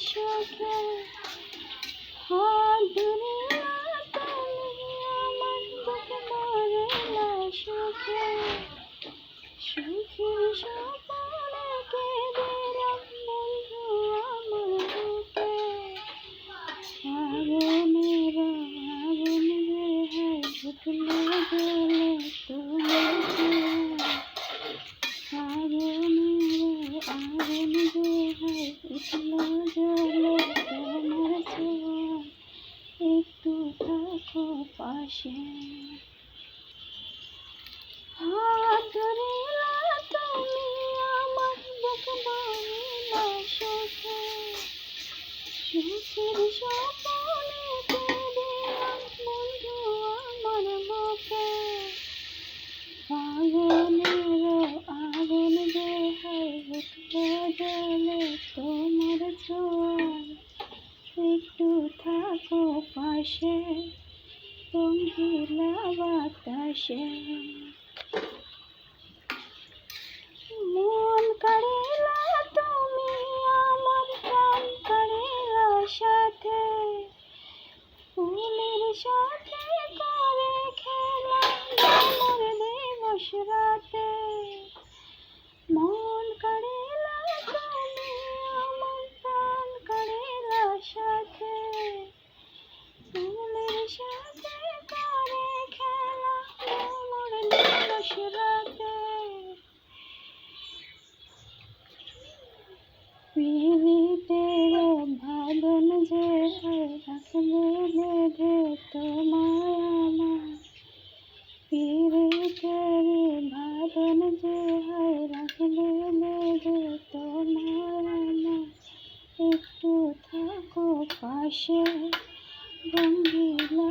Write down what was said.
সুখে ও দুনিয়া তুমি আমার বুকে মরলা সুখে সুখে সপনে কেঁদে বন্ধু আমার বুকে আগুন আগুন রে হাই ঝুঁকলে হাত ধরিলা তুমি আমার বুক বাহিলা সুখে সুখের স্বপনে বন্ধু আমার বুকে পাগলের আগুন যে হয় উঠে তোমার ছোঁয়ায় একটু থাকো পাশে রঙ্গিলা বাতাসে পিড়িতের ভাবন যে রাখলে বেঁধে তোমায় আমার পিড়িতের ভাবন যে রাখলে বেঁধে তোমায় আমার একটু থাকো পাশে রঙ্গিলা